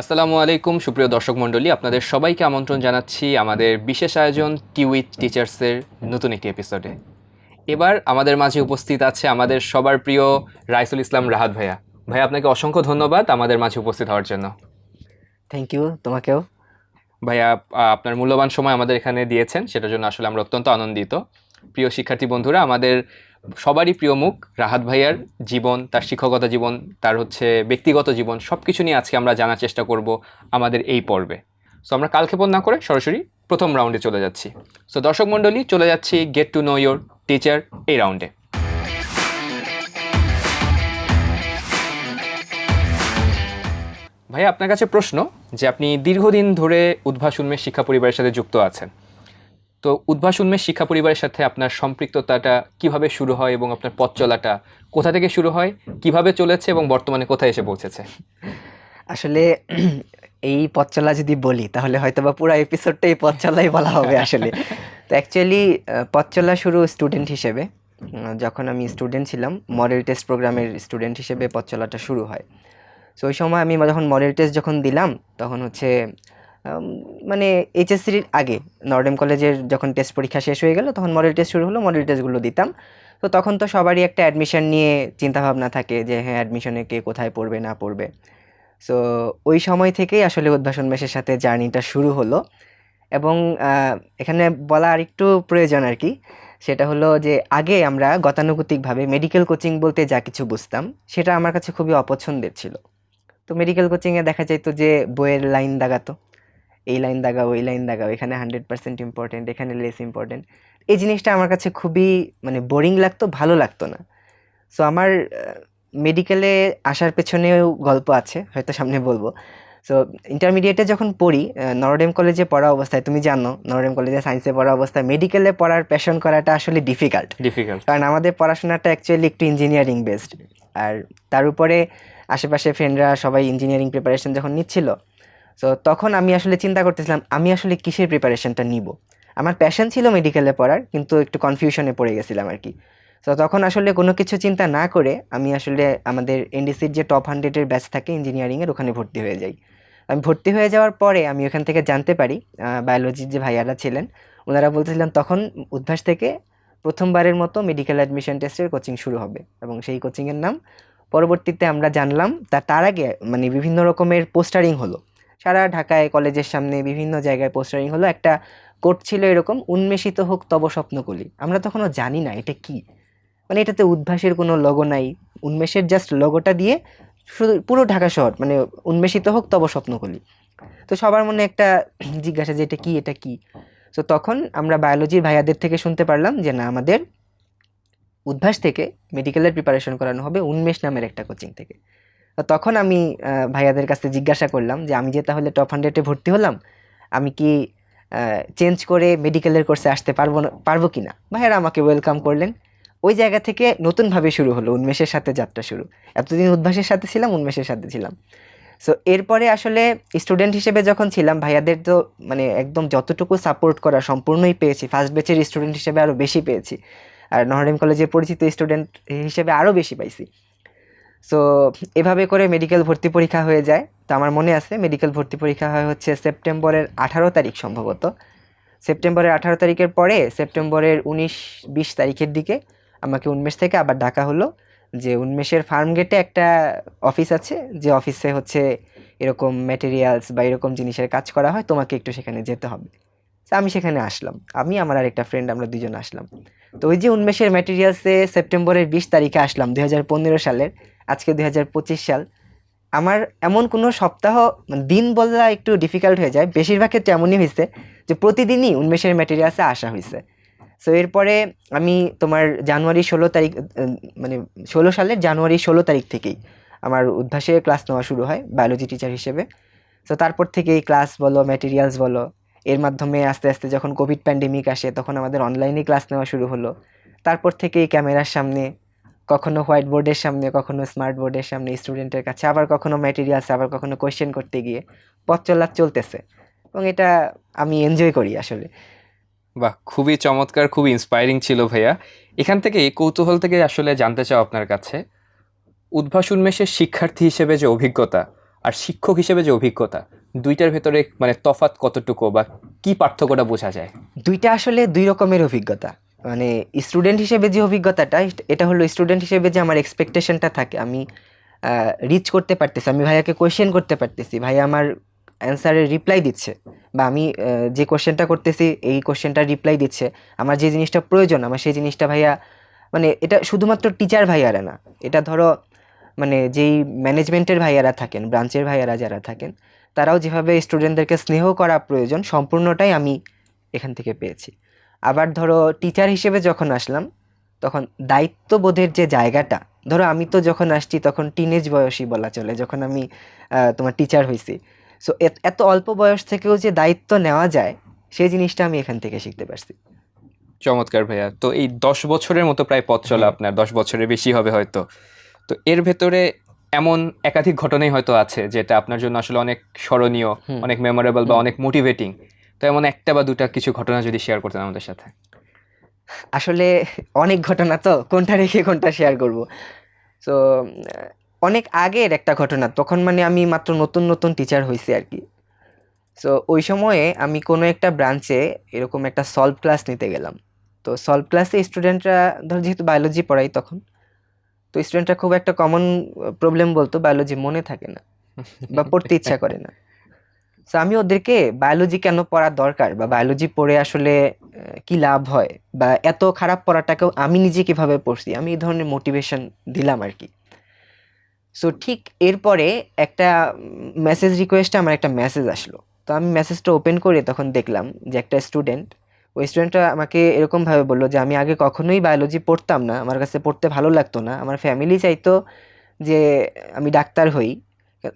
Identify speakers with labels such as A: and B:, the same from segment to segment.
A: আসসালামু আলাইকুম সুপ্রিয় দর্শক মণ্ডলী। আপনাদের সবাইকে আমন্ত্রণ জানাচ্ছি আমাদের বিশেষ আয়োজন টি উইথ টিচার্সের নতুন একটি এপিসোডে এবার আমাদের মাঝে উপস্থিত আছে আমাদের সবার প্রিয় রাইসুল ইসলাম রাহাত ভাইয়া। ভাইয়া আপনাকে অসংখ্য ধন্যবাদ আমাদের মাঝে উপস্থিত হওয়ার জন্য।
B: থ্যাংক ইউ তোমাকেও।
A: ভাইয়া আপনার মূল্যবান সময় আমাদের এখানে দিয়েছেন সেটার জন্য আসলে আমরা অত্যন্ত আনন্দিত। প্রিয় শিক্ষার্থী বন্ধুরা আমাদের সবারই প্রিয় মুখ, রাহাত ভাইয়ার জীবন, তার শিক্ষকতা জীবন, তার হচ্ছে ব্যক্তিগত জীবন সব কিছু নিয়ে আজকে আমরা জানার চেষ্টা করব আমাদের এই পর্বে। সো আমরা কালক্ষেপণ না করে সরাসরি প্রথম রাউন্ডে চলে যাচ্ছি। সো দর্শক মণ্ডলী, চলে যাচ্ছি get to know your teacher এই রাউন্ডে ভাই আপনার কাছে প্রশ্ন যে আপনি দীর্ঘদিন ধরে উদ্ভাসুন্মেষ শিক্ষা পরিবারের সাথে যুক্ত আছেন। তো উদ্ভাস উন্মেষ শিক্ষা পরিবারের সাথে আপনার সম্পৃক্ততাটা কীভাবে শুরু হয় এবং আপনার পথ চলাটা কোথা থেকে শুরু হয়, কীভাবে চলেছে এবং বর্তমানে কোথায় এসে পৌঁছেছে?
B: আসলে এই পথ চলা যদি বলি, তাহলে হয়তো বা পুরো এপিসোডটা এই পথ চলাই বলা হবে আসলে। তো অ্যাকচুয়ালি পথ চলা শুরু স্টুডেন্ট হিসেবে। যখন আমি স্টুডেন্ট ছিলাম মডেল টেস্ট প্রোগ্রামের স্টুডেন্ট হিসেবে পথ চলাটা শুরু হয়। সো ওই সময় আমি যখন মডেল টেস্ট যখন দিলাম, তখন হচ্ছে মানে এইচএসসির আগে নর্ডেম কলেজের যখন টেস্ট পরীক্ষা শেষ হয়ে গেল, তখন মডেল টেস্ট শুরু হলো মডেল টেস্টগুলো দিতাম। তো তখন তো সবারই একটা অ্যাডমিশন নিয়ে চিন্তাভাবনা থাকে যে হ্যাঁ অ্যাডমিশনে কে কোথায় পড়বে, না পড়বে। সো ওই সময় থেকেই আসলে উদ্ভাসন মেশের সাথে জার্নিটা শুরু হলো। এবং এখানে বলা আরেকটু প্রয়োজন আর কি, সেটা হলো যে, আগে আমরা গতানুগতিকভাবে মেডিকেল কোচিং বলতে যা কিছু বুঝতাম, সেটা আমার কাছে খুবই অপছন্দের ছিল। তো মেডিকেল কোচিংয়ে দেখা যেত যে, বইয়ের লাইন দাগাতো। এই লাইন দাগাও এই লাইন দাগাও এখানে হান্ড্রেড পার্সেন্ট ইম্পর্টেন্ট এখানে লেস ইম্পর্টেন্ট এই জিনিসটা আমার কাছে খুবই মানে বোরিং লাগতো ভালো লাগতো না। সো আমার মেডিকেলে আসার পেছনেও গল্প আছে হয়তো সামনে বলব। সো ইন্টারমিডিয়েটে যখন পড়ি নরডেম কলেজে পড়া অবস্থায় তুমি জানো নরডেম কলেজে সায়েন্সে পড়া অবস্থায় মেডিকেলে পড়ার প্যাশন করাটা আসলে ডিফিকাল্ট
A: ডিফিকাল্ট
B: কারণ আমাদের পড়াশোনাটা অ্যাকচুয়ালি একটু ইঞ্জিনিয়ারিং বেসড আর তার উপরে আশেপাশে ফ্রেন্ডরা সবাই ইঞ্জিনিয়ারিং প্রিপারেশন যখন নিচ্ছিল সো তখন আমি আসলে চিন্তা করতেছিলাম, আমি আসলে কিসের প্রিপারেশনটা নিব? আমার প্যাশন ছিল মেডিকেলে পড়ার, কিন্তু একটু কনফিউশনে পড়ে গেছিলাম আর কি। তো তখন আসলে কোনো কিছু চিন্তা না করে আমি আসলে আমাদের এনডিসির যে টপ হান্ড্রেডের ব্যাচ থাকে ইঞ্জিনিয়ারিংয়ের ওখানে ভর্তি হয়ে যাই। আমি ভর্তি হয়ে যাওয়ার পরে আমি ওখান থেকে জানতে পারি বায়োলজির যে ভাইয়ারা ছিলেন, ওনারা বলতেছিলেন তখন উদ্ভাস থেকে প্রথমবারের মতো মেডিকেল অ্যাডমিশন টেস্টের কোচিং শুরু হবে। এবং সেই কোচিংয়ের নাম পরবর্তীতে আমরা জানলাম, তা, তার আগে মানে বিভিন্ন রকমের পোস্টারিং হলো। সারা ঢাকায় কলেজের সামনে বিভিন্ন জায়গায় পোস্টারিং হলো। একটা কোট ছিল এরকম, উন্মেষিত হোক তব স্বপ্নকলি। আমরা তখনও জানি না এটা কি। মানে এটাতে উদ্ভাসের কোনো লগো নাই। উন্মেষের জাস্ট লগোটা দিয়ে শুধু পুরো ঢাকা শহর মানে উন্মেষিত হোক তব স্বপ্নকলি। তো সবার মনে একটা জিজ্ঞাসা যে এটা কি এটা কি? তো তখন আমরা বায়োলজির ভাইয়াদের থেকে শুনতে পারলাম যে না, আমাদের উদ্ভাস থেকে মেডিকেলের প্রিপারেশন করানো হবে উন্মেষ নামের একটা কোচিং থেকে। তখন আমি ভাইয়াদের কাছে জিজ্ঞাসা করলাম যে, আমি যে তাহলে টপ হান্ড্রেডে ভর্তি হলাম, আমি কি চেঞ্জ করে মেডিকেলের কোর্সে আসতে পারব না, পারব কি না ভাইয়ারা আমাকে ওয়েলকাম করলেন। ওই জায়গা থেকে নতুনভাবে শুরু হলো উন্মেষের সাথে যাত্রা শুরু। এতদিন উদ্ভাসের সাথে ছিলাম, উন্মেষের সাথে ছিলাম। সো এরপরে আসলে স্টুডেন্ট হিসেবে যখন ছিলাম, ভাইয়াদের তো মানে একদম যতটুকু সাপোর্ট করা সম্পূর্ণই পেয়েছি। ফার্স্ট ব্যাচের স্টুডেন্ট হিসেবে আরও বেশি পেয়েছি। আর নহরেম কলেজে পরিচিত স্টুডেন্ট হিসেবে আরও বেশি পাইছি। সো এভাবে করে মেডিকেল ভর্তি পরীক্ষা হয়ে যায়। তো আমার মনে আছে মেডিকেল ভর্তি পরীক্ষা হয় হচ্ছে সেপ্টেম্বরের আঠারো তারিখ সম্ভবত। সেপ্টেম্বরের আঠারো তারিখের পরে, সেপ্টেম্বরের উনিশ, বিশ তারিখের দিকে আমাকে উন্মেষ থেকে আবার ডাকা হলো যে উন্মেষের ফার্ম গেটে একটা অফিস আছে, যে অফিসে হচ্ছে এরকম ম্যাটেরিয়ালস বা এরকম জিনিসের কাজ করা হয়, তোমাকে একটু সেখানে যেতে হবে। তো আমি সেখানে আসলাম। আমি, আমার আর একটা ফ্রেন্ড আমরা দুজন আসলাম। তো ওই যে উন্মেষের ম্যাটেরিয়ালসে সেপ্টেম্বরের বিশ তারিখে আসলাম, দুই হাজার পনেরো সালের। আজকে দুই হাজার পঁচিশ সাল, আমার এমন কোনো সপ্তাহ মানে দিন বলা একটু ডিফিকাল্ট হয়ে যায়। বেশিরভাগ ক্ষেত্রে এমনই হয়েছে যে প্রতিদিনই উন্মেষের ম্যাটেরিয়ালসে আসা হয়েছে সো এরপরে আমি তোমার জানুয়ারি ষোলো তারিখ মানে ষোলো সালের জানুয়ারি ষোলো তারিখ থেকেই আমার উদ্ভাসে ক্লাস নেওয়া শুরু হয় বায়োলজি টিচার হিসেবে। সো তারপর থেকেই ক্লাস বলো ম্যাটেরিয়ালস বলো, এর মাধ্যমে আস্তে আস্তে যখন কোভিড প্যান্ডেমিক আসে, তখন আমাদের অনলাইনে ক্লাস নেওয়া শুরু হলো। তারপর থেকেই ক্যামেরার সামনে কখনো হোয়াইট বোর্ডের সামনে কখনো স্মার্ট বোর্ডের সামনে স্টুডেন্টের কাছে আবার কখনো ম্যাটেরিয়ালস আবার কখনো কোয়েশ্চেন করতে গিয়ে পথ চলা চলতেছে। এবং এটা আমি এনজয় করি আসলে।
A: বাহ খুবই চমৎকার খুবই ইন্সপায়ারিং ছিল ভাইয়া। এখান থেকে কৌতূহল থেকে আসলে জানতে চাও আপনার কাছে। উদ্ভাস উন্মেষের শিক্ষার্থী হিসেবে যে অভিজ্ঞতা আর শিক্ষক হিসেবে যে অভিজ্ঞতা দুইটার ভেতরে মানে তফাৎ কতটুকু বা কি পার্থক্যটা বোঝা যায়?
B: দুইটা আসলে দুই রকমের অভিজ্ঞতা। মানে স্টুডেন্ট হিসেবে যে অভিজ্ঞতাটা এটা হলো স্টুডেন্ট হিসেবে যে আমার এক্সপেকটেশনটা থাকে। আমি রিচ করতে পারতেছি, আমি ভাইয়াকে কোয়েশ্চেন করতে পারতেছি, ভাইয়া আমার অ্যান্সারের রিপ্লাই দিচ্ছে বা আমি যে কোশ্চেনটা করতেছি, এই কোশ্চেনটার রিপ্লাই দিচ্ছে। আমার যে জিনিসটা প্রয়োজন, আমার সেই জিনিসটা ভাইয়া মানে এটা শুধুমাত্র টিচার ভাইয়ারা না, এটা ধরো মানে যেই ম্যানেজমেন্টের ভাইয়ারা থাকেন ব্রাঞ্চের ভাইয়ারা যারা থাকেন, তারাও যেভাবে স্টুডেন্টদেরকে স্নেহ করা প্রয়োজন, সম্পূর্ণটাই আমি এখান থেকে পেয়েছি। আবার ধরো টিচার হিসেবে যখন আসলাম তখন দায়িত্ববোধের যে জায়গাটা ধরো আমি তো যখন আসছি তখন টিনেজ বয়সী বলা চলে যখন আমি তোমার টিচার হয়েছি সো এত অল্প বয়স থেকেও যে দায়িত্ব নেওয়া যায় সেই জিনিসটা আমি এখান থেকে শিখতে পারছি।
A: চমৎকার ভাইয়া। তো এই দশ বছরের মতো প্রায় পথ চলা আপনার দশ বছরের বেশি হবে হয়তো। তো এর ভেতরে এমন একাধিক ঘটনাই হয়তো আছে যেটা আপনার জন্য আসলে অনেক স্মরণীয় অনেক মেমোরেবল বা অনেক মোটিভেটিং তো এমন একটা বা দুটা কিছু ঘটনা যদি শেয়ার করতেন আমাদের সাথে।
B: আসলে অনেক ঘটনা তো, কোনটা রেখে কোনটা শেয়ার করব? সো অনেক আগের একটা ঘটনা, তখন মানে আমি মাত্র নতুন নতুন টিচার হয়েছি আর কি। সো ওই সময়ে আমি কোনো একটা ব্রাঞ্চে এরকম একটা সলভ ক্লাস নিতে গেলাম। তো সলভ ক্লাসে স্টুডেন্টরা ধর যেহেতু বায়োলজি পড়াই তখন, তো স্টুডেন্টরা খুব একটা কমন প্রবলেম বলতো বায়োলজি মনে থাকে না বা পড়তে ইচ্ছা করে না। সো আমি ওদেরকে বায়োলজি কেন পড়া দরকার? বা বায়োলজি পড়ে আসলে কি লাভ হয়? বা এত খারাপ পড়াটাকেও আমি নিজে কীভাবে পড়ছি? আমি এই ধরনের মোটিভেশন দিলাম আর কি। সো ঠিক এরপরে একটা মেসেজ রিকোয়েস্টে আমার একটা মেসেজ আসলো। তো আমি মেসেজটা ওপেন করে তখন দেখলাম যে একটা স্টুডেন্ট ওই স্টুডেন্টটা আমাকে এরকমভাবে বলল যে, আমি আগে কখনোই বায়োলজি পড়তাম না। আমার কাছে পড়তে ভালো লাগতো না। আমার ফ্যামিলি চাইতো যে, আমি ডাক্তার হই।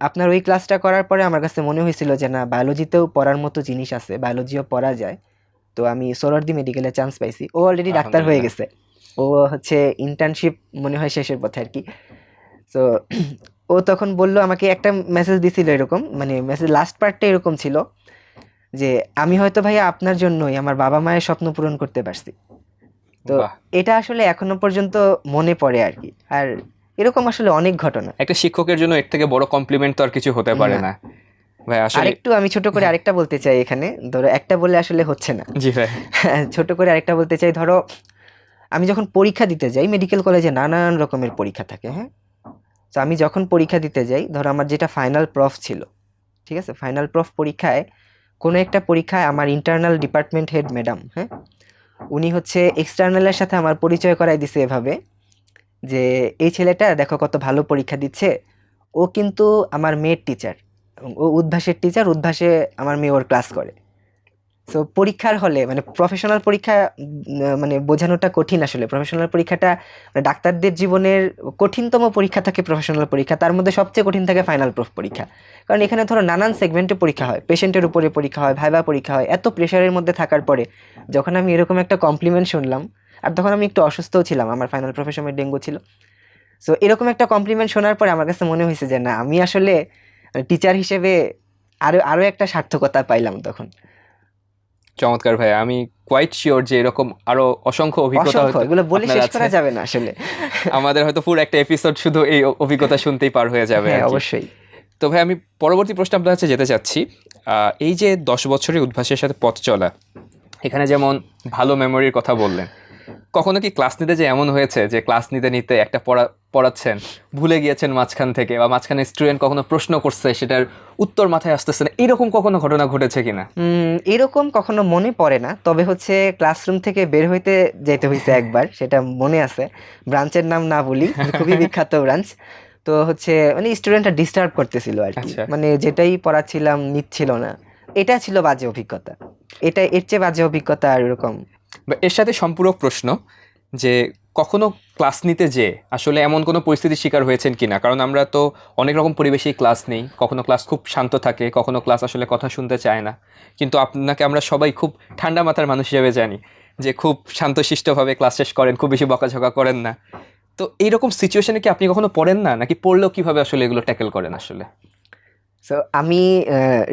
B: আপনার ওই ক্লাসটা করার পরে আমার কাছে মনে হয়েছিল যে না বায়োলজিতেও পড়ার মতো জিনিস আছে বায়োলজিও পড়া যায়। তো আমি সোলারদি মেডিকেলে চান্স পাইছি। ও অলরেডি ডাক্তার হয়ে গেছে। ও হচ্ছে ইন্টার্নশিপ মনে হয় শেষের পথে আর কি। তো ও তখন বলল আমাকে একটা মেসেজ দিছিল এরকম মানে মেসেজ লাস্ট পার্টটা এরকম ছিল যে আমি হয়তো ভাইয়া আপনার জন্যই আমার বাবা মায়ের স্বপ্ন পূরণ করতে পারছি। তো এটা আসলে এখনও পর্যন্ত মনে পড়ে আর কি। আর এরকম আসলে অনেক ঘটনা।
A: একটা শিক্ষকের জন্য এর থেকে বড় কমপ্লিমেন্ট তো আর কিছু হতে পারে
B: না।
A: ভাই আসলে
B: আরেকটু আমি ছোট করে আরেকটা বলতে চাই এখানে। ধরো একটা বলে আসলে হচ্ছে না।
A: জি ভাই।
B: ছোট করে আরেকটা বলতে চাই ধরো আমি যখন পরীক্ষা দিতে যাই মেডিকেল কলেজে নানান রকমের পরীক্ষা থাকে হ্যাঁ? তো আমি যখন পরীক্ষা দিতে যাই ধরো আমার যেটা ফাইনাল প্রফ ছিল ঠিক আছে? ফাইনাল প্রফ পরীক্ষায় কোনো একটা পরীক্ষায় আমার ইন্টারনাল ডিপার্টমেন্ট হেড ম্যাডাম হ্যাঁ? উনি হচ্ছে এক্সটার্নালের সাথে আমার পরিচয় করাই দিছে এভাবে। যে, এই ছেলেটা দেখো কত ভালো পরীক্ষা দিচ্ছে। ও কিন্তু আমার মেয়ের টিচার ও উদ্ভাসের টিচার উদ্ভাসে আমার মেয়ে ওর ক্লাস করে। সো পরীক্ষার হলে মানে প্রফেশনাল পরীক্ষা মানে বোঝানোটা কঠিন আসলে। প্রফেশনাল পরীক্ষাটা মানে ডাক্তারদের জীবনের কঠিনতম পরীক্ষা থাকে প্রফেশনাল পরীক্ষা। তার মধ্যে সবচেয়ে কঠিন থাকে ফাইনাল প্রুফ পরীক্ষা। কারণ এখানে ধরো নানান সেগমেন্টে পরীক্ষা হয়। পেশেন্টের উপরে পরীক্ষা হয় ভাইবা পরীক্ষা হয়, এত প্রেশারের মধ্যে থাকার পরে, যখন আমি এরকম একটা কমপ্লিমেন্ট শুনলাম আর তখন আমি একটু অসুস্থও ছিলাম আমার ফাইনাল প্রফেশনের ডেঙ্গু ছিল। সো এরকম একটা কমপ্লিমেন্ট শোনার পরে আমার কাছে মনে হয়েছে যে না আমি আসলে টিচার হিসেবে আরও আরও একটা সার্থকতা পাইলাম তখন।
A: চমৎকার ভাই আমি কোয়াইট শিওর যে এরকম আরও অসংখ্য অভিজ্ঞতা
B: এগুলো বলে শেষ করা যাবে না আসলে।
A: আমাদের হয়তো পুরো একটা এপিসোড শুধু এই অভিজ্ঞতা শুনতেই পার হয়ে যাবে
B: হ্যাঁ অবশ্যই।
A: তো ভাই আমি পরবর্তী প্রশ্ন আপনার কাছে যেতে চাচ্ছি। এই যে দশ বছরের উদ্ভাসের সাথে পথ চলা এখানে যেমন ভালো মেমোরির কথা বললেন কখনো কি ক্লাস নিতে যে এমন হয়েছে যে ক্লাস নিতে নিতে একটা পড়া পড়াচ্ছেন ভুলে গিয়েছেন মাঝখান থেকে বা মাঝখানে স্টুডেন্ট কখনো প্রশ্ন করছে সেটার উত্তর মাথায় আসতেছে না এরকম কখনো ঘটনা ঘটেছে কিনা?
B: এরকম কখনো মনে পড়ে না তবে হচ্ছে ক্লাসরুম থেকে বের হইতে যেতে হয়েছে একবার সেটা মনে আছে। ব্রাঞ্চের নাম না বলি খুবই বিখ্যাত ব্রাঞ্চ। তো হচ্ছে মানে স্টুডেন্টরা ডিস্টার্ব করতেছিল আর কি।
A: আচ্ছা।
B: মানে যেটাই পড়াচ্ছিলাম নিচ্ছিল না। এটা ছিল বাজে অভিজ্ঞতা। এটা এর চেয়ে বাজে অভিজ্ঞতা আর এরকম
A: বা এর সাথে সম্পূরক প্রশ্ন যে কখনো ক্লাস নিতে যে আসলে এমন কোনো পরিস্থিতির শিকার হয়েছেন কিনা? কারণ আমরা তো অনেক রকম পরিবেশেই ক্লাস নেই, কখনো ক্লাস খুব শান্ত থাকে, কখনো ক্লাস আসলে কথা শুনতে চায় না। কিন্তু আপনাকে আমরা সবাই খুব ঠান্ডা মাথার মানুষ হিসেবে জানি যে খুব শান্তশিষ্টভাবে ক্লাস শেষ করেন, খুব বেশি বকাঝকা করেন না। তো এইরকম সিচুয়েশনে কি আপনি কখনো পড়েন না? নাকি পড়লেও কীভাবে আসলে এগুলো ট্যাকেল করেন আসলে?
B: সো আমি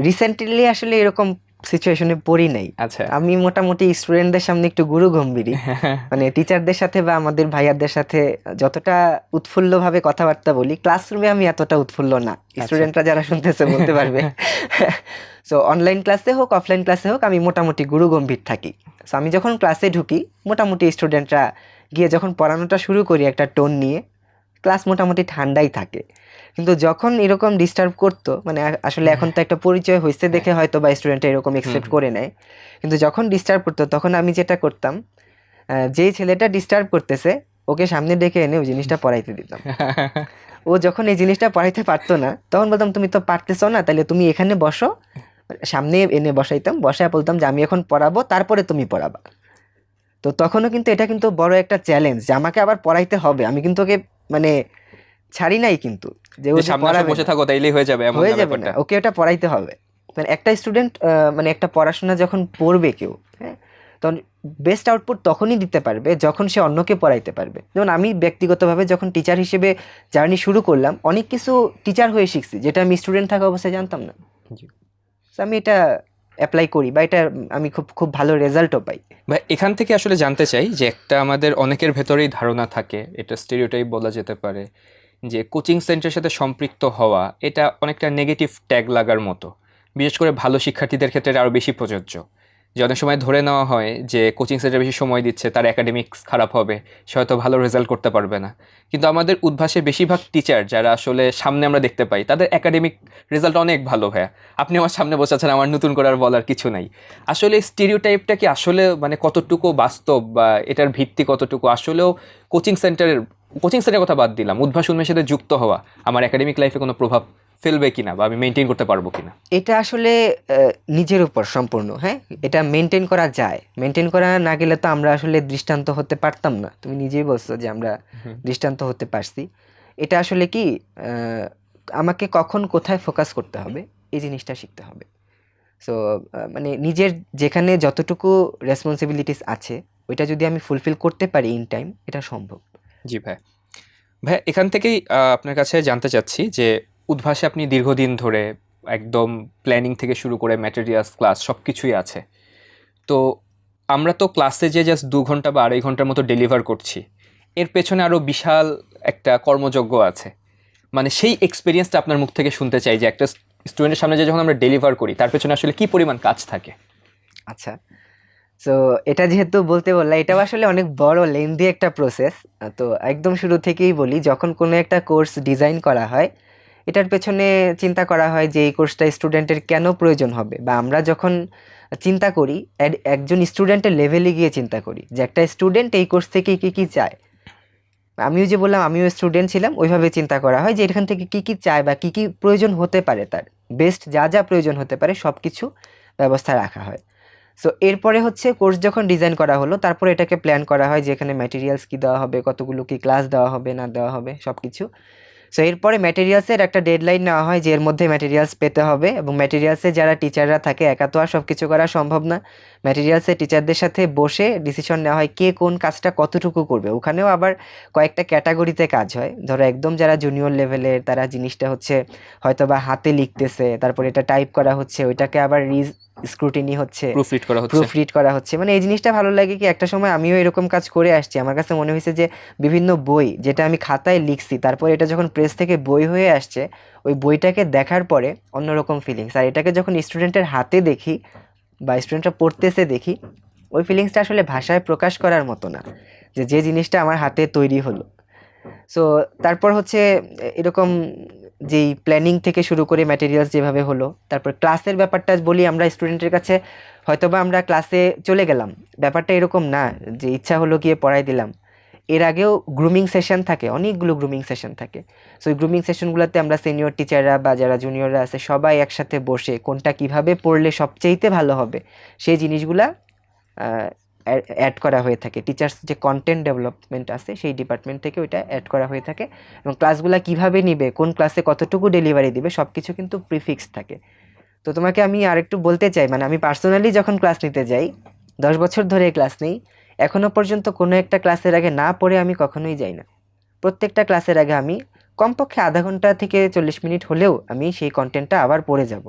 B: রিসেন্টলি আসলে এরকম সিচুয়েশনে পড়ি নাই।
A: আচ্ছা।
B: আমি মোটামুটি স্টুডেন্টদের সামনে একটু গুরু গম্ভীরই মানে টিচারদের সাথে বা আমাদের ভাইয়াদের সাথে যতটা উৎফুল্লভাবে কথাবার্তা বলি ক্লাসরুমে আমি এতটা উৎফুল্ল না। স্টুডেন্টরা যারা শুনতেছে বলতে পারবে। সো অনলাইন ক্লাসে হোক অফলাইন ক্লাসে হোক আমি মোটামুটি গুরু গম্ভীর থাকি। সো আমি যখন ক্লাসে ঢুকি মোটামুটি স্টুডেন্টরা গিয়ে যখন পড়ানোটা শুরু করি একটা টোন নিয়ে ক্লাস মোটামুটি ঠান্ডাই থাকে। কিন্তু যখন এরকম ডিস্টার্ব করতো মানে আসলে এখন তো একটা পরিচয় হয়েছে দেখে হয়তো বা স্টুডেন্ট এরকম একসেপ্ট করে নেয়। কিন্তু যখন ডিস্টার্ব করতো তখন আমি যেটা করতাম যেই ছেলেটা ডিস্টার্ব করতেছে ওকে সামনে ডেকে এনে ওই জিনিসটা পড়াইতে দিতাম। ও যখন এই জিনিসটা পড়াইতে পারতো না তখন বলতাম তুমি তো পারতেছো না তাহলে তুমি এখানে বসো। সামনে এনে বসাইতাম বসায় বলতাম যে আমি এখন পড়াবো তারপরে তুমি পড়াবা। তো তখনও কিন্তু এটা কিন্তু বড় একটা চ্যালেঞ্জ যে আমাকে আবার পড়াইতে হবে। আমি কিন্তু ওকে মানে ছাড়ি নাই কিন্তু। যে ও
A: যে
B: যে
A: সামনে বসে থাকো তাইলেই হয়ে যাবে
B: হয়ে যাবে না। ওকে ওটা পড়াইতে হবে। মানে একটা স্টুডেন্ট মানে একটা পড়াশোনা যখন পড়বে কেউ হ্যাঁ তখন বেস্ট আউটপুট তখনই দিতে পারবে যখন সে অন্যকে পড়াইতে পারবে। যেমন আমি ব্যক্তিগতভাবে যখন টিচার হিসেবে জার্নি শুরু করলাম অনেক কিছু টিচার হয়ে শিখছি যেটা আমি স্টুডেন্ট থাকা অবস্থায় জানতাম না। আমি এটা অ্যাপ্লাই করি বা এটা আমি খুব খুব ভালো রেজাল্টও পাই।
A: ভাই এখান থেকে আসলে জানতে চাই যে একটা আমাদের অনেকের ভেতরেই ধারণা থাকে এটা স্টেরিওটাইপ বলা যেতে পারে। যে কোচিং সেন্টারের সাথে সম্পৃক্ত হওয়া, এটা অনেকটা নেগেটিভ ট্যাগ লাগার মতো। বিশেষ করে ভালো শিক্ষার্থীদের ক্ষেত্রে আরও বেশি প্রযোজ্য। যে অনেক সময় ধরে নেওয়া হয় যে কোচিং সেন্টার বেশি সময় দিচ্ছে, তার একাডেমিক্স খারাপ হবে, সে হয়তো ভালো রেজাল্ট করতে পারবে না। কিন্তু আমাদের উদ্ভাসে বেশিরভাগ টিচার যারা আসলে সামনে আমরা দেখতে পাই, তাদের একাডেমিক রেজাল্ট অনেক ভালো ভাইয়া। আপনি আমার সামনে বসে আছেন, আমার নতুন করে আর বলার কিছু নাই। আসলে স্টিরিওটাইপটা কি আসলে মানে কতটুকু বাস্তব বা এটার ভিত্তি কতটুকু? আসলেও কোচিং সেন্টারের কোচিং সেন্টারের কথা বাদ দিলাম। উদ্ভাস উন্মেষের সাথে যুক্ত হওয়া আমার একাডেমিক লাইফে কোনো প্রভাব ফেলবে কিনা বা আমি মেনটেন করতে পারব কিনা?
B: এটা আসলে নিজের উপর সম্পূর্ণ হ্যাঁ? এটা মেনটেন করা যায়। মেনটেন করা না গেলে তো আমরা আসলে দৃষ্টান্ত হতে পারতাম না। তুমি নিজেই বলছো যে আমরা দৃষ্টান্ত হতে পারছি। এটা আসলে কি আমাকে কখন কোথায় ফোকাস করতে হবে এই জিনিসটা শিখতে হবে। সো মানে নিজের যেখানে যতটুকু রেসপন্সিবিলিটিস আছে ওইটা যদি আমি ফুলফিল করতে পারি ইন টাইম এটা সম্ভব।
A: জি ভাই। ভাই, এখান থেকেই আপনার কাছে জানতে চাচ্ছি যে, উদ্ভাসে আপনি দীর্ঘদিন ধরে একদম প্ল্যানিং থেকে শুরু করে ম্যাটেরিয়ালস ক্লাস সব কিছুই আছে। তো আমরা তো ক্লাসে যে জাস্ট দু ঘণ্টা বা আড়াই ঘণ্টার মতো ডেলিভার করছি, এর পেছনে আরও বিশাল একটা কর্মযজ্ঞ আছে। মানে সেই এক্সপিরিয়েন্সটা আপনার মুখ থেকে শুনতে চাই যে, একটা স্টুডেন্টের সামনে যে যখন আমরা ডেলিভার করি, তার পেছনে আসলে কি পরিমাণ কাজ থাকে?
B: আচ্ছা সো এটা যেহেতু বলতে বললা এটাও আসলে অনেক বড় লেন্দি একটা প্রসেস তো একদম শুরু থেকেই বলি, যখন কোনো একটা কোর্স ডিজাইন করা হয়, এটার পেছনে চিন্তা করা হয় যে এই কোর্সটা স্টুডেন্টের কেন প্রয়োজন হবে? বা আমরা যখন চিন্তা করি একজন স্টুডেন্টের লেভেলে গিয়ে চিন্তা করি যে একটা স্টুডেন্ট এই কোর্স থেকে কী কী চায়? আমিও যে বললাম, আমিও স্টুডেন্ট ছিলাম, ওইভাবে চিন্তা করা হয় যে এখান থেকে কী কী চায় বা কী কী প্রয়োজন হতে পারে তার। বেস্ট যা যা প্রয়োজন হতে পারে সব কিছু ব্যবস্থা রাখা হয়। সো এরপরে হচ্ছে কোর্স যখন ডিজাইন করা হলো, তারপরে এটাকে প্ল্যান করা হয় যে এখানে ম্যাটেরিয়ালস কী দেওয়া হবে, কতগুলো কি ক্লাস দেওয়া হবে, না দেওয়া হবে সব কিছু সো এরপরে ম্যাটেরিয়ালসের একটা ডেডলাইন নেওয়া হয় যে এর মধ্যে ম্যাটেরিয়ালস পেতে হবে এবং ম্যাটেরিয়ালসে যারা টিচাররা থাকে একা তো আর সব কিছু করা সম্ভব না। ম্যাটেরিয়ালসে টিচারদের সাথে বসে ডিসিশন নেওয়া হয় কে কোন কাজটা কতটুকু করবে। ওখানেও আবার কয়েকটা ক্যাটাগরিতে কাজ হয়। ধরো একদম যারা জুনিয়র লেভেলের তারা জিনিসটা হচ্ছে হয়তো বা হাতে লিখতেছে তারপর এটা টাইপ করা হচ্ছে ওইটাকে আবার রিজ স্ক্রুটিনি হচ্ছে
A: প্রুফ রিড করা হচ্ছে।
B: প্রুফ করা হচ্ছে। মানে এই জিনিসটা ভালো লাগে কি একটা সময় আমিও এরকম কাজ করে আসছি। আমার কাছে মনে হয়েছে যে বিভিন্ন বই যেটা আমি খাতায় লিখছি তারপর এটা যখন প্রেস থেকে বই হয়ে আসছে, ওই বইটাকে দেখার পরে অন্যরকম ফিলিংস আর এটাকে যখন স্টুডেন্টের হাতে দেখি বা স্টুডেন্টরা পড়তেছে দেখি, ওই ফিলিংসটা আসলে ভাষায় প্রকাশ করার মতো না, যে যে জিনিসটা আমার হাতে তৈরি হলো। সো তারপর হচ্ছে এরকম যেই প্ল্যানিং থেকে শুরু করে ম্যাটেরিয়ালস যেভাবে হলো, তারপর ক্লাসের ব্যাপারটা বলি আমরা স্টুডেন্টের কাছে, হয়তোবা আমরা ক্লাসে চলে গেলাম। ব্যাপারটা এরকম না, যে ইচ্ছা হলো গিয়ে পড়াই দিলাম। এর আগেও গ্রুমিং সেশন থাকে, অনেকগুলো গ্রুমিং সেশন থাকে। সো ওই গ্রুমিং সেশনগুলোতে আমরা সিনিয়র টিচাররা বা যারা জুনিয়ররা আছে, সবাই একসাথে বসে কোনটা কীভাবে পড়লে সবচেয়েতে ভালো হবে, সেই জিনিসগুলা অ্যাড করা হয়ে থাকে। টিচার্স যে কন্টেন্ট ডেভেলপমেন্ট আছে, সেই ডিপার্টমেন্ট থেকে ওইটা অ্যাড করা হয়ে থাকে। এবং ক্লাসগুলো কীভাবে নিবে, কোন ক্লাসে কতটুকু ডেলিভারি দিবে সব কিছু কিন্তু প্রিফিক্স থাকে। তো তোমাকে আমি আরেকটু বলতে চাই মানে আমি পার্সোনালি যখন ক্লাস নিতে যাই, দশ বছর ধরে ক্লাস নেই এখনও পর্যন্ত কোনো একটা ক্লাসের আগে না পড়ে আমি কখনোই যাই না। প্রত্যেকটা ক্লাসের আগে আমি কমপক্ষে আধা ঘণ্টা থেকে চল্লিশ মিনিট হলেও আমি সেই কন্টেন্টটা আবার পড়ে যাব।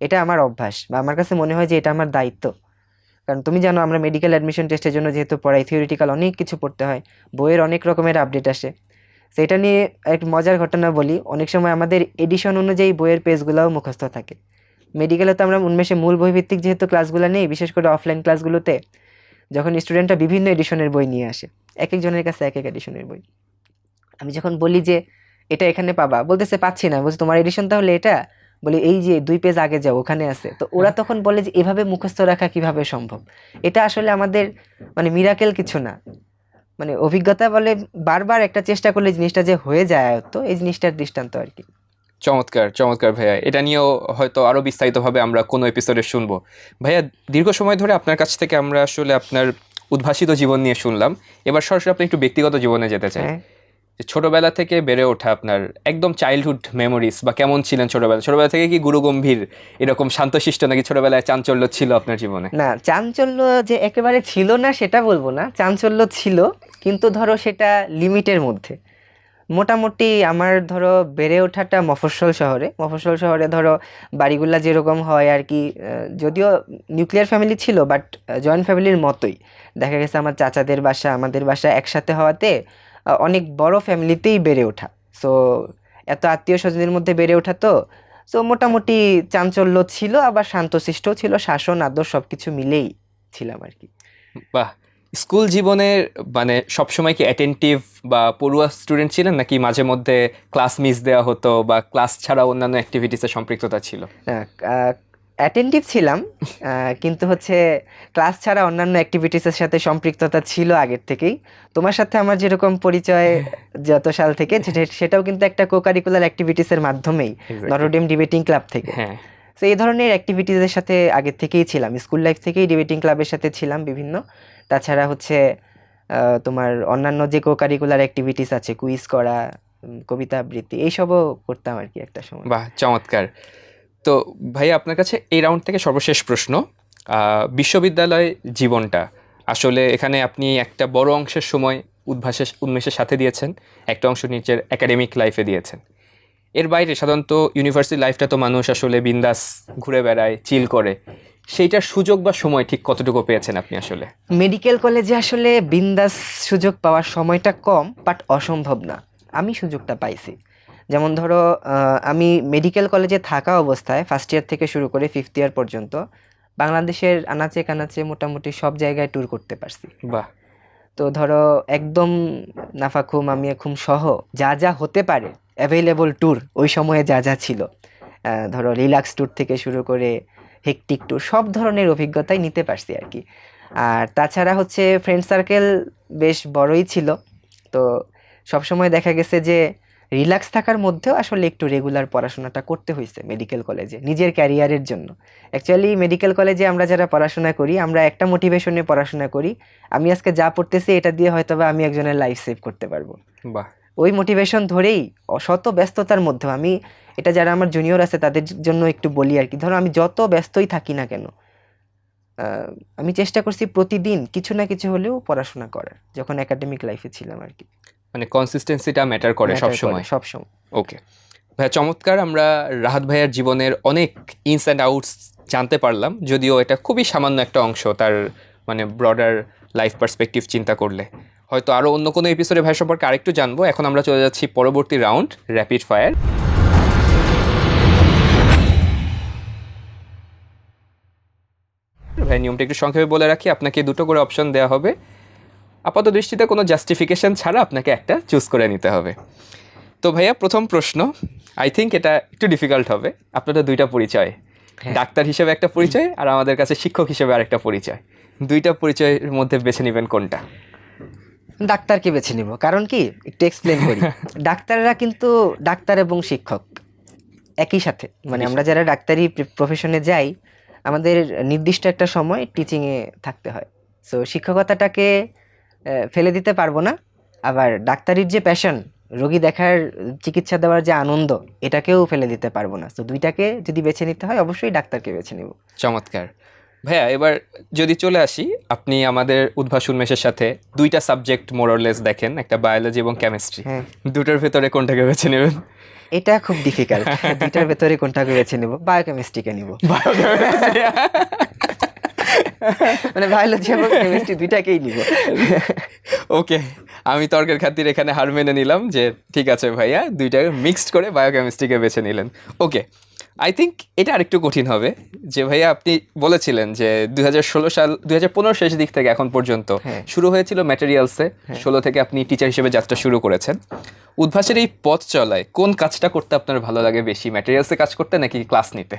B: এটা আমার অভ্যাস বা আমার কাছে মনে হয় যে এটা আমার দায়িত্ব। কারণ তুমি জানো আমরা মেডিকেল অ্যাডমিশন টেস্টের জন্য যেহেতু পড়াই থিওরিটিক্যাল অনেক কিছু পড়তে হয়, বইয়ের অনেক রকমের আপডেট আসে। সেটা নিয়ে এক মজার ঘটনা বলি, অনেক সময় আমাদের এডিশন অনুযায়ী বইয়ের পেজগুলোও মুখস্থ থাকে। মেডিকেলে তো আমরা উন্মেষে মূল বইভিত্তিক যেহেতু ক্লাসগুলো নেই, বিশেষ করে অফলাইন ক্লাসগুলোতে যখন স্টুডেন্টরা বিভিন্ন এডিশনের বই নিয়ে আসে এক একজনের কাছে এক এক এডিশনের বই। আমি যখন বলি যে এটা এখানে পাবা? বলতেছে পাচ্ছি না। বলছে তোমার এডিশন তাহলে এটা? বলি এই যে দুই পেজ আগে যাও ওখানে আছে। তো ওরা তখন বলে যে এভাবে মুখস্থ রাখা কীভাবে সম্ভব? এটা আসলে আমাদের মানে মিরাকেল কিছু না। মানে অভিজ্ঞতা বলে বারবার একটা চেষ্টা করলে জিনিসটা যে হয়ে যায় তো এই জিনিসটার দৃষ্টান্ত আর কি।
A: চমৎকার চমৎকার ভাইয়া। এটা নিয়েও হয়তো আরও বিস্তারিতভাবে আমরা কোনো এপিসোডে শুনব। ভাইয়া দীর্ঘ সময় ধরে আপনার কাছ থেকে আমরা আসলে আপনার উদ্ভাসিত জীবন নিয়ে শুনলাম। এবার সরাসরি আপনি একটু ব্যক্তিগত জীবনে যেতে চাই।
B: হ্যাঁ।
A: যে ছোটবেলা থেকে বেড়ে ওঠা আপনার একদম চাইল্ডহুড মেমোরিজ বা কেমন ছিলেন ছোটবেলা? ছোটবেলা থেকে কি গুরু গম্ভীর এরকম শান্তশিষ্ট নাকি ছোটবেলায় চাঞ্চল্য ছিল আপনার জীবনে?
B: না চাঞ্চল্য যে একেবারে ছিল না সেটা বলব না। চাঞ্চল্য ছিল কিন্তু ধরো সেটা লিমিটের মধ্যে। মোটামুটি আমার ধরো বেড়ে ওঠাটা মফস্বল শহরে। মফস্বল শহরে ধরো বাড়িগুলা যেরকম হয় আর কি যদিও নিউক্লিয়ার ফ্যামিলি ছিল বাট জয়েন্ট ফ্যামিলির মতোই। দেখা গেছে আমার চাচাদের বাসা, আমাদের বাসা একসাথে হওয়াতে অনেক বড় ফ্যামিলিতেই বেড়ে ওঠা। সো এত আত্মীয় স্বজনের মধ্যে বেড়ে ওঠা তো সো মোটামুটি চাঞ্চল্য ছিল, আবার শান্তশিষ্টও ছিল, শাসন, আদর সব কিছু মিলেই ছিলাম আর কি।
A: বাহ! স্কুল জীবনের মানে সবসময় কি অ্যাটেন্টিভ বা পড়ুয়া স্টুডেন্ট ছিলেন নাকি মাঝে মধ্যে ক্লাস মিস দেওয়া হতো বা ক্লাস ছাড়া অন্যান্য অ্যাক্টিভিটিসে সম্পৃক্ততা ছিল?
B: অ্যাটেন্টিভ ছিলাম কিন্তু হচ্ছে ক্লাস ছাড়া অন্যান্য অ্যাক্টিভিটিসের সাথে সম্পৃক্ততা ছিল আগের থেকেই। তোমার সাথে আমার যেরকম পরিচয় যত সাল থেকে সেটাও কিন্তু একটা কোকারিকুলার অ্যাক্টিভিটিসের মাধ্যমেই নটরডেম ডিবেটিং ক্লাব থেকে।
A: হ্যাঁ।
B: তো এই ধরনের অ্যাক্টিভিটিসের সাথে আগের থেকেই ছিলাম। স্কুল লাইফ থেকেই ডিবেটিং ক্লাবের সাথে ছিলাম বিভিন্ন। তাছাড়া হচ্ছে তোমার অন্যান্য যে কো কারিকুলার অ্যাক্টিভিটিস আছে কুইজ করা কবিতা আবৃত্তি, এইসবও করতাম আর কি একটা সময়।
A: বাহ, চমৎকার। তো ভাইয়া আপনার কাছে এই রাউন্ড থেকে সর্বশেষ প্রশ্ন বিশ্ববিদ্যালয় জীবনটা। আসলে এখানে আপনি একটা বড় অংশের সময় উদ্ভাসের উন্মেষের সাথে দিয়েছেন, একটা অংশ নিজের একাডেমিক লাইফে দিয়েছেন। এর বাইরে সাধারণত ইউনিভার্সিটি লাইফটা তো মানুষ আসলে বিন্দাস ঘুরে বেড়ায় চিল করে। সেইটার সুযোগ বা সময় ঠিক কতটুকু পেয়েছেন আপনি আসলে?
B: মেডিকেল কলেজে আসলে বিন্দাস সুযোগ পাওয়ার সময়টা কম বাট অসম্ভব না। আমি সুযোগটা পাইছি। যেমন ধরো আমি মেডিকেল কলেজে থাকা অবস্থায় ফার্স্ট ইয়ার থেকে শুরু করে ফিফথ ইয়ার পর্যন্ত বাংলাদেশের আনাচে কানাচে মোটামুটি সব জায়গায় ট্যুর করতে পারছি।
A: বাহ।
B: তো ধরো একদম নাফাখুম আমিয়াখুম সহ যা যা হতে পারে অ্যাভেলেবল ট্যুর ওই সময়ে যা যা ছিল। ধরো রিল্যাক্স ট্যুর থেকে শুরু করে হেকটিক ট্যুর সব ধরনের অভিজ্ঞতাই নিতে পারছি আর কি। আর তাছাড়া হচ্ছে ফ্রেন্ড সার্কেল বেশ বড়ই ছিল। তো সবসময় দেখা গেছে যে রিল্যাক্স থাকার মধ্যেও আসলে একটু রেগুলার পড়াশোনাটা করতে হয়েছে মেডিকেল কলেজে নিজের ক্যারিয়ারের জন্য। অ্যাকচুয়ালি মেডিকেল কলেজে আমরা যারা পড়াশোনা করি, আমরা একটা মোটিভেশনে পড়াশোনা করি। আমি আজকে যা পড়তেছি, এটা দিয়ে হয়তো বা আমি একজনের লাইফ সেভ করতে পারব।
A: বাহ!
B: ওই মোটিভেশন ধরেই শত ব্যস্ততার মধ্যেও আমি এটা যারা আমার জুনিয়র আছে তাদের জন্য একটু বলি আর কি। ধরো আমি যত ব্যস্তই থাকি না কেন আমি চেষ্টা করছি প্রতিদিন কিছু না কিছু হলেও পড়াশোনা করার যখন একাডেমিক লাইফে ছিলাম আর কি।
A: মানে কনসিস্টেন্সিটা ম্যাটার করে
B: Matter
A: সব সময়
B: সব সময়
A: ওকে ভাইয়া চমৎকার আমরা রাহাত ভাইয়ার জীবনের অনেক ইনস অ্যান্ড আউটস জানতে পারলাম যদিও এটা খুবই সামান্য একটা অংশ তার মানে ব্রডার লাইফ পার্সপেক্টিভ চিন্তা করলে। হয়তো আরও অন্য কোনো এপিসোডে ভাই সম্পর্কে আরেকটু জানব। এখন আমরা চলে যাচ্ছি পরবর্তী রাউন্ড র্যাপিড ফায়ার ভাই নিয়মটা একটু সংক্ষেপে বলে রাখি আপনাকে দুটো করে অপশন দেওয়া হবে। আপাত দৃষ্টিতে কোনো জাস্টিফিকেশন ছাড়া আপনাকে একটা চুজ করে নিতে হবে। তো ভাইয়া প্রথম প্রশ্ন আই থিঙ্ক এটা একটু ডিফিকাল্ট হবে। আপনাদের দুইটা পরিচয়।
B: হ্যাঁ।
A: ডাক্তার হিসেবে একটা পরিচয় আর আমাদের কাছে শিক্ষক হিসেবে আরেকটা পরিচয়। দুইটা পরিচয়ের মধ্যে বেছে নেবেন কোনটা?
B: ডাক্তারকে বেছে নিব। কারণ কি? একটু এক্সপ্লেন করি। ডাক্তাররা কিন্তু ডাক্তার এবং শিক্ষক একই সাথে। মানে আমরা যারা ডাক্তারি প্রফেশনে যাই আমাদের নির্দিষ্ট একটা সময় টিচিংয়ে থাকতে হয়। সো শিক্ষকতাটাকে ফেলে দিতে পারব না। আবার ডাক্তারির যে প্যাশন রোগী দেখার চিকিৎসা দেওয়ার যে আনন্দ এটাকেও ফেলে দিতে পারব না। তো দুইটাকে যদি বেছে নিতে হয় অবশ্যই ডাক্তারকে বেছে নিব।
A: চমৎকার। ভাইয়া এবার যদি চলে আসি আপনি আমাদের উদ্ভাস উন্মেষের সাথে দুইটা সাবজেক্ট মোরলেস দেখেন একটা বায়োলজি এবং কেমিস্ট্রি
B: হ্যাঁ।
A: দুটোর ভেতরে কোনটাকে বেছে নেবেন?
B: এটা খুব ডিফিকাল্ট দুইটার ভেতরে কোনটাকে বেছে নিব? বায়োকেমিস্ট্রিকে নিব। মানে বায়োলজি এবং কেমিস্ট্রি দুইটাকেই নিব।
A: ওকে আমি তর্কের খাতির এখানে হার মেনে নিলাম যে ঠিক আছে ভাইয়া দুইটাকে মিক্সড করে বায়োকেমিস্ট্রিকে বেছে নিলেন। ওকে আই থিঙ্ক এটা আরেকটু কঠিন হবে যে ভাইয়া আপনি বলেছিলেন যে দুই হাজার ষোলো সাল দুই হাজার পনেরো শেষ দিক থেকে এখন পর্যন্ত
B: হ্যাঁ।
A: শুরু হয়েছিল ম্যাটেরিয়ালসে ষোলো থেকে আপনি টিচার হিসেবে যাত্রা শুরু করেছেন। উদ্ভাসের এই পথ চলায় কোন কাজটা করতে আপনার ভালো লাগে বেশি ম্যাটেরিয়ালসে কাজ করতে নাকি ক্লাস নিতে?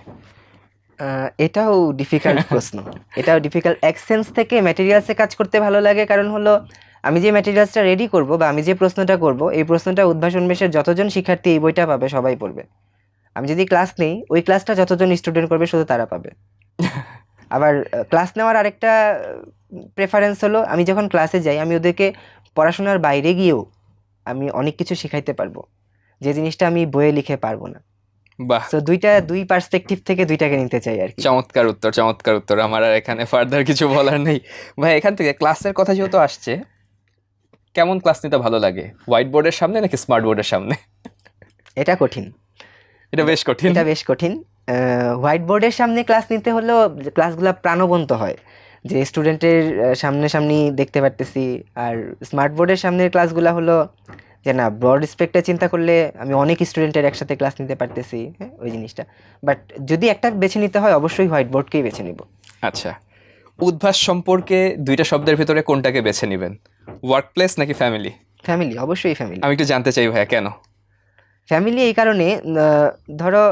B: এটাও ডিফিকাল্ট প্রশ্ন। এটাও ডিফিকাল্ট এক্সেন্স থেকে ম্যাটেরিয়ালসে কাজ করতে ভালো লাগে কারণ হলো আমি যে ম্যাটেরিয়ালসটা রেডি করব বা আমি যে প্রশ্নটা করব এই প্রশ্নটা উদ্ভাসন মেশের যতজন শিক্ষার্থী এই বইটা পাবে সবাই পড়বে। আমি যদি ক্লাস নেই ওই ক্লাসটা যতজন স্টুডেন্ট করবে শুধু তারা পাবে। আবার ক্লাস নেওয়ার আরেকটা প্রেফারেন্স হলো আমি যখন ক্লাসে যাই আমি ওদেরকে পড়াশোনার বাইরে গিয়েও আমি অনেক কিছু শেখাইতে পারব। যে জিনিসটা আমি বইয়ে লিখে পারব না।
A: বাহ।
B: তো দুইটা দুই পার্সপেক্টিভ থেকে দুইটাকে নিতে চাই আর কি।
A: চমৎকার উত্তর চমৎকার উত্তর। আমার আর এখানে ফার্দার কিছু বলার নেই। ভাই এখান থেকে ক্লাসের কথা যেহেতু আসছে কেমন ক্লাস নিতে ভালো লাগে? হোয়াইট বোর্ডের সামনে নাকি স্মার্ট বোর্ডের সামনে?
B: এটা কঠিন।
A: এটা বেশ কঠিন।
B: এটা বেশ কঠিন। হোয়াইট বোর্ডের সামনে ক্লাস নিতে হলেও ক্লাসগুলো প্রাণবন্ত হয়। যে স্টুডেন্টের সামনে সামনি দেখতে পারতেছি আর স্মার্ট বোর্ডের সামনের ক্লাসগুলো হলো যে না ব্রড স্পেক্টে চিন্তা করলে আমি অনেক স্টুডেন্টের একসাথে ক্লাস নিতে পারতেছি হ্যাঁ ওই জিনিসটা। বাট যদি একটা বেছে নিতে হয় অবশ্যই হোয়াইট বোর্ডকেই বেছে নিব।
A: আচ্ছা। উদ্ভাস সম্পর্কে দুইটা শব্দের ভিতরে কোনটাকে বেছে নেবেন? ওয়ার্ক প্লেস নাকি ফ্যামিলি
B: ফ্যামিলি অবশ্যই ফ্যামিলি
A: আমি একটু জানতে চাই ভাইয়া কেন?
B: ফ্যামিলি এই কারণে ধরো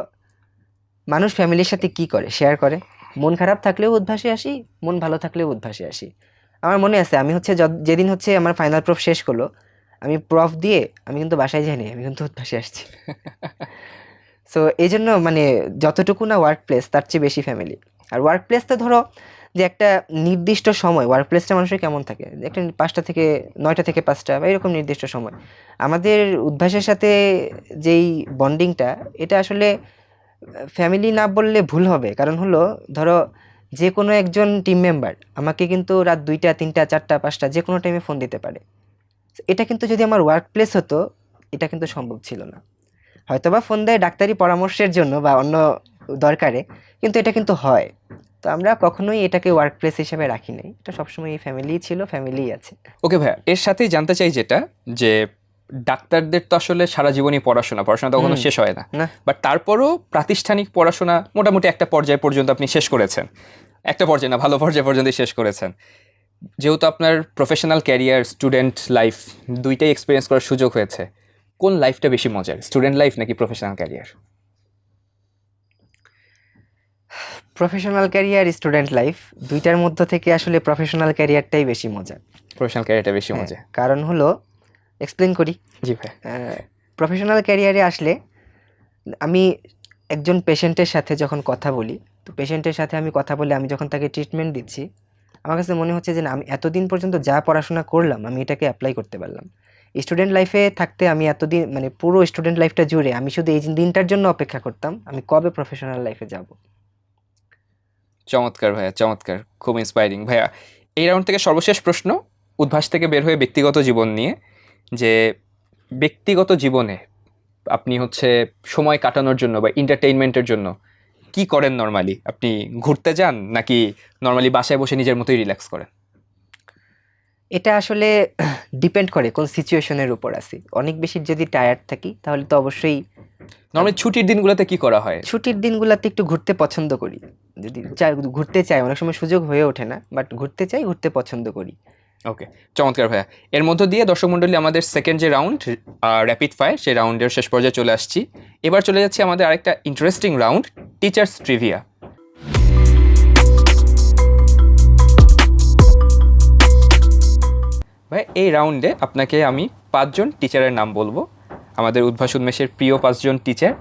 B: মানুষ ফ্যামিলির সাথে কি করে? শেয়ার করে। মন খারাপ থাকলেও উদ্ভাসে আসি মন ভালো থাকলেও উদ্ভাসে আসি। আমার মনে আছে আমি হচ্ছে যদ- যেদিন হচ্ছে আমার ফাইনাল প্রফ শেষ করল আমি প্রফ দিয়ে আমি কিন্তু বাসায় যাইনি আমি কিন্তু উদ্ভাসে আসছি। সো এই জন্য মানে যতটুকু না ওয়ার্ক প্লেস তার চেয়ে বেশি ফ্যামিলি আর ওয়ার্ক প্লেস তো ধরো যে একটা নির্দিষ্ট সময় ওয়ার্ক প্লেসটা মানুষের কেমন থাকে? একটা পাঁচটা থেকে নয়টা থেকে পাঁচটা বা এরকম নির্দিষ্ট সময়। আমাদের উদ্ভাসের সাথে যেই বন্ডিংটা এটা আসলে ফ্যামিলি না বললে ভুল হবে। কারণ হলো, ধরো যে কোনো একজন টিম মেম্বার আমাকে কিন্তু রাত দুইটা, তিনটা, চারটা, পাঁচটা যে কোনো টাইমে ফোন দিতে পারে। এটা কিন্তু যদি আমার ওয়ার্ক প্লেস হতো, এটা কিন্তু সম্ভব ছিল না। হয়তোবা ফোন দেয় ডাক্তারি পরামর্শের জন্য বা অন্য দরকারে, কিন্তু এটা কিন্তু হয়। তো আমরা কখনোই এটাকে ওয়ার্ক প্লেস হিসেবে রাখি নাই। এটা সবসময় এই ফ্যামিলি ছিল ফ্যামিলিই আছে।
A: ওকে ভাইয়া এর সাথেই জানতে চাই যেটা যে ডাক্তারদের তো আসলে সারা জীবনই পড়াশোনা পড়াশোনা তো কখনো শেষ হয় না।
B: না।
A: বাট তারপরও প্রাতিষ্ঠানিক পড়াশোনা মোটামুটি একটা পর্যায় পর্যন্ত আপনি শেষ করেছেন। একটা পর্যায়ে না ভালো পর্যায় পর্যন্ত শেষ করেছেন। যেহেতু আপনার প্রফেশনাল ক্যারিয়ার স্টুডেন্ট লাইফ দুইটাই এক্সপিরিয়েন্স করার সুযোগ হয়েছে কোন লাইফটা বেশি মজার স্টুডেন্ট লাইফ নাকি professional career
B: professional career student life দুইটার মধ্য থেকে আসলে প্রফেশনাল ক্যারিয়ারটাই বেশি মজা।
A: প্রফেশনাল ক্যারিয়ারটা বেশি
B: হ্যাঁ,
A: মজা।
B: কারণ হলো এক্সপ্লেন করি।
A: জি ভাই।
B: প্রফেশনাল ক্যারিয়ারে আসলে আমি একজন পেশেন্টের সাথে যখন কথা বলি তো পেশেন্টের সাথে আমি কথা বলে আমি যখন তাকে ট্রিটমেন্ট দিচ্ছি আমার কাছে মনে হচ্ছে যে না আমি এতদিন পর্যন্ত যা পড়াশোনা করলাম আমি এটাকে অ্যাপ্লাই করতে পারলাম। স্টুডেন্ট লাইফে থাকতে আমি এতদিন মানে পুরো স্টুডেন্ট লাইফটা জুড়ে আমি শুধু এই দিনটার জন্য অপেক্ষা করতাম আমি কবে প্রফেশনাল লাইফে যাব?
A: চমৎকার ভাইয়া চমৎকার। খুব ইন্সপায়ারিং ভাইয়া। এই রাউন্ড থেকে সর্বশেষ প্রশ্ন উদ্ভাস থেকে বের হয়ে ব্যক্তিগত জীবন নিয়ে যে ব্যক্তিগত জীবনে আপনি হচ্ছে সময় কাটানোর জন্য বা এন্টারটেইনমেন্টের জন্য কি করেন নর্মালি আপনি ঘুরতে যান নাকি নর্মালি বাসায় বসে নিজের মতোই রিল্যাক্স করেন?
B: এটা আসলে ডিপেন্ড করে কোন সিচুয়েশনের উপর আছি। অনেক বেশি যদি টায়ার্ড থাকি তাহলে তো অবশ্যই
A: নর্মালি ছুটির দিনগুলোতে কি করা হয়?
B: ছুটির দিনগুলোতে একটু ঘুরতে পছন্দ করি। যদি চাই, ঘুরতে চাই, অনেক সময় সুযোগ হয়ে ওঠে না বাট ঘুরতে চাই, ঘুরতে পছন্দ করি।
A: ওকে চমৎকার ভাইয়া। এর মধ্য দিয়ে দর্শক মণ্ডলী, আমাদের সেকেন্ড যে রাউন্ড র্যাপিড ফায়ার সেই রাউন্ডের শেষ পর্যায়ে চলে আসছি। এবার চলে যাচ্ছি আমাদের আরেকটা ইন্টারেস্টিং রাউন্ড টিচার্স ট্রিভিয়া ভাই, এই রাউন্ডে আপনাকে আমি পাঁচজন টিচারের নাম বলব। আমাদের উদ্ভাস উন্মেষের প্রিয় পাঁচজন টিচার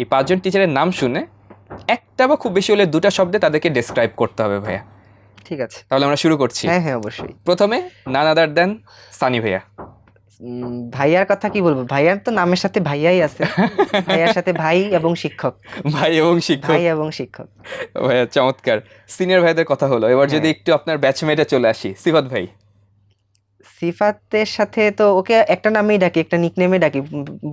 A: এই পাঁচজন টিচারের নাম শুনে একটা বা খুব বেশি হলে দুটা শব্দে তাদেরকে ডেসক্রাইব করতে হবে ভাইয়া।
B: ঠিক আছে।
A: তাহলে আমরা শুরু করছি।
B: হ্যাঁ হ্যাঁ অবশ্যই।
A: প্রথমে নান আদার দেন সানি ভাইয়া।
B: ভাইয়ার কথা কি বলব? ভাইয়ার তো নামের সাথে ভাইয়াই আছে। ভাইয়ার সাথে ভাই এবং শিক্ষক।
A: ভাই এবং শিক্ষক।
B: ভাই এবং শিক্ষক।
A: ভাইয়া চমৎকার। সিনিয়র ভাইদের কথা হলো। এবার যদি
B: হ্যাঁ।
A: একটু আপনার ব্যাচমেটে চলে আসি সিফাত ভাই।
B: সিফাতের সাথে তো ওকে একটা নামেই ডাকি একটা নিকনেমে ডাকি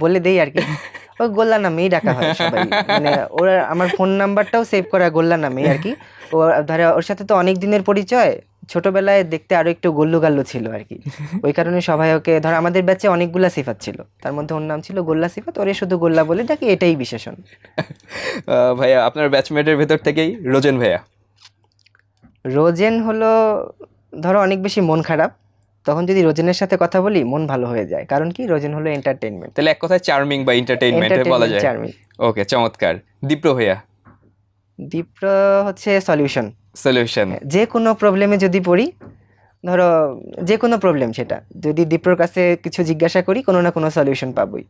B: বলে দেই আর কি। ও গোল্লা নামেই ডাকা হয় সবাই। মানে ওর আমার ফোন নাম্বারটাও সেভ করা গোল্লা নামেই আর কি। ও ধরে ওর সাথে তো অনেক দিনের পরিচয় ছোটবেলায় দেখতে আরও একটু গল্লু গাল্লু ছিল আর কি। ওই কারণে সবাই ওকে ধর আমাদের ব্যাচে অনেকগুলা সিফাত ছিল। তার মধ্যে ওর নাম ছিল গোল্লা সিফাত ওরে শুধু গোল্লা বলে ডাকি এটাই বিশেষণ।
A: ভাইয়া আপনার ব্যাচমেটের ভেতর থেকেই রোজেন ভাইয়া?
B: রোজেন হলো ধরো অনেক বেশি মন খারাপ তখন যদি রোজেনের সাথে কথা বলি মন ভালো হয়ে যায়। কারণ কি? রোজেন হলো এন্টারটেইনমেন্ট
A: তাহলে এক কথায় চার্মিং বা এন্টারটেইনমেন্ট বলা যায়।
B: চার্মিং
A: ওকে চমৎকার। দীপ্র ভাইয়া?
B: দীপ্র হচ্ছে সলিউশন
A: সলিউশন
B: যে কোনো প্রবলেমে যদি পড়ি ধরো যে কোনো প্রবলেম সেটা যদি দীপ্রর কাছে কিছু জিজ্ঞাসা করি কোনো না কোনো সলিউশন পাবোই।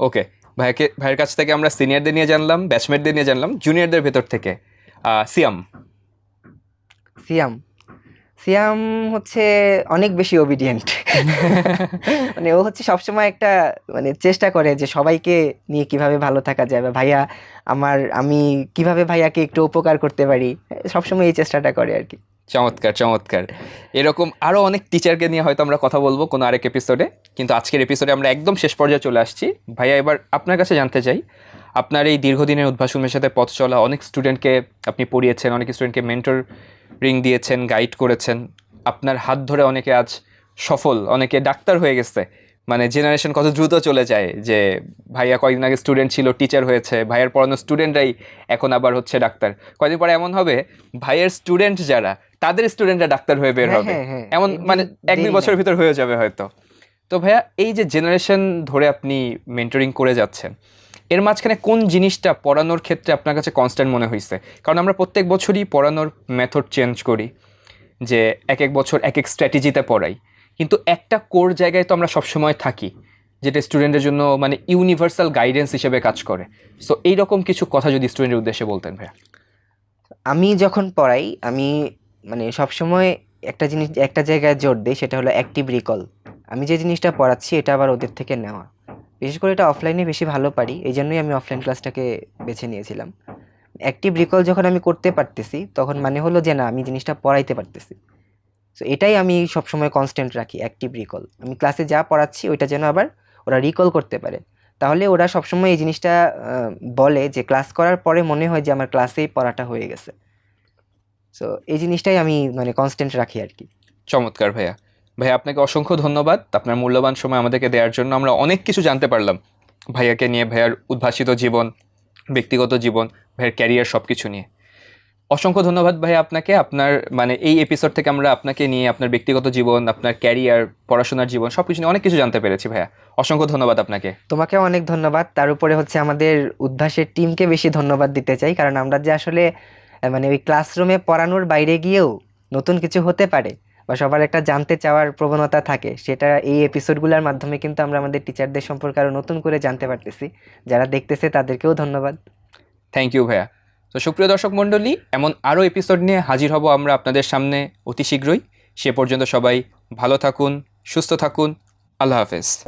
A: ওকে ভাইকে ভাইয়ের কাছ থেকে আমরা সিনিয়রদের নিয়ে জানলাম ব্যাচমেটদের নিয়ে জানলাম জুনিয়রদের ভেতর থেকে। সিয়াম?
B: সিয়াম। সিয়াম হচ্ছে অনেক বেশি ওবিডিয়েন্ট মানে ও হচ্ছে সবসময় একটা মানে চেষ্টা করে যে সবাইকে নিয়ে কীভাবে ভালো থাকা যায় বা ভাইয়া আমার আমি কীভাবে ভাইয়াকে একটু উপকার করতে পারি সবসময় এই চেষ্টাটা করে আর কি।
A: চমৎকার চমৎকার। এরকম আরও অনেক টিচারকে নিয়ে হয়তো আমরা কথা বলব কোনো আরেক এপিসোডে কিন্তু আজকের এপিসোডে আমরা একদম শেষ পর্যায়ে চলে আসছি। ভাইয়া এবার আপনার কাছে জানতে চাই আপনার এই দীর্ঘদিনের উদ্ভাসনের সাথে পথ চলা অনেক স্টুডেন্টকে আপনি পড়িয়েছেন অনেক স্টুডেন্টকে মেন্টর রিং দিয়েছেন গাইড করেছেন আপনার হাত ধরে অনেকে আজ সফল অনেকে ডাক্তার হয়ে গেছে মানে জেনারেশন কত দ্রুত চলে যায় যে ভাইয়া কয়েকদিন আগে স্টুডেন্ট ছিল টিচার হয়েছে ভাইয়ের পড়ানো স্টুডেন্টরাই এখন আবার হচ্ছে ডাক্তার কয়েকদিন পরে এমন হবে ভাইয়ের স্টুডেন্ট যারা তাদের স্টুডেন্টরা ডাক্তার হয়ে বের
B: হ্যাঁ,
A: হবে
B: হ্যাঁ, হ্যাঁ।
A: এমন মানে এক দুই বছরের। ভিতর হয়ে যাবে হয়তো তো ভাইয়া এই যে জেনারেশন ধরে আপনি মেন্টরিং করে যাচ্ছেন এর মাঝখানে কোন জিনিসটা পড়ানোর ক্ষেত্রে আপনার কাছে কনস্ট্যান্ট মনে হয়েছে কারণ আমরা প্রত্যেক বছরই পড়ানোর মেথড চেঞ্জ করি, যে এক এক বছর এক এক স্ট্র্যাটেজিতে পড়াই। কিন্তু একটা কোর জায়গায় তো আমরা সবসময় থাকি, যেটা স্টুডেন্টের জন্য মানে ইউনিভার্সাল গাইডেন্স হিসেবে কাজ করে। সো এইরকম কিছু কথা যদি স্টুডেন্টের উদ্দেশ্যে বলতেন ভাইয়া।
B: আমি যখন পড়াই, আমি মানে সবসময় একটা জিনিস, একটা জায়গায় জোর দিই, সেটা হলো অ্যাক্টিভ রিকল আমি যে জিনিসটা পড়াচ্ছি, এটা আবার ওদের থেকে নেওয়া। বিশেষ করে এটা অফলাইনে বেশি ভালো পারি এই জন্যই আমি অফলাইন ক্লাসটাকে বেছে নিয়েছিলাম। অ্যাক্টিভ রিকল যখন আমি করতে পারতেছি, তখন মানে হলো যে না, আমি জিনিসটা পড়াইতে পারতেছি। সো এটাই আমি সবসময় কনস্ট্যান্ট রাখি অ্যাক্টিভ রিকল আমি ক্লাসে যা পড়াচ্ছি, ওইটা যেন আবার ওরা রিকল করতে পারে। তাহলে ওরা সবসময় এই জিনিসটা বলে যে ক্লাস করার পরে মনে হয় যে, আমার ক্লাসেই পড়াটা হয়ে গেছে। সো এই জিনিসটাই আমি মানে কনস্ট্যান্ট রাখি আর কি।
A: চমৎকার ভাইয়া। ভাইয়া আপনাকে অসংখ্য ধন্যবাদ। আপনার মূল্যবান সময় আমাদেরকে দেওয়ার জন্য আমরা অনেক কিছু জানতে পারলাম। ভাইয়াকে নিয়ে, ভাইয়ার উদ্ভাসিত জীবন, ব্যক্তিগত জীবন, ভাইয়ের ক্যারিয়ার সব কিছু নিয়ে। অসংখ্য ধন্যবাদ ভাইয়া আপনাকে। আপনার মানে এই এপিসোড থেকে আমরা আপনাকে নিয়ে, আপনার ব্যক্তিগত জীবন, আপনার ক্যারিয়ার পড়াশোনার জীবন সব কিছু নিয়ে অনেক কিছু জানতে পেরেছি ভাইয়া। অসংখ্য ধন্যবাদ আপনাকে।
B: তোমাকেও অনেক ধন্যবাদ। তার উপরে হচ্ছে আমাদের উদ্ভাসের টিমকে বেশি ধন্যবাদ দিতে চাই, কারণ আমরা যে আসলে মানে ওই ক্লাসরুমে পড়ানোর বাইরে গিয়েও নতুন কিছু হতে পারে। বা সবার একটা জানতে চাওয়ার প্রবণতা থাকে, সেটা এই এপিসোডগুলোর মাধ্যমে কিন্তু আমরা আমাদের টিচারদের সম্পর্কে আরও নতুন করে জানতে পারতেছি। যারা দেখতেছে তাদেরকেও ধন্যবাদ।
A: থ্যাংক ইউ ভাইয়া। তো সুপ্রিয় দর্শক মণ্ডলী, এমন আরও এপিসোড নিয়ে হাজির হব আমরা আপনাদের সামনে অতি শীঘ্রই। সে পর্যন্ত সবাই ভালো থাকুন, সুস্থ থাকুন। আল্লাহ হাফেজ।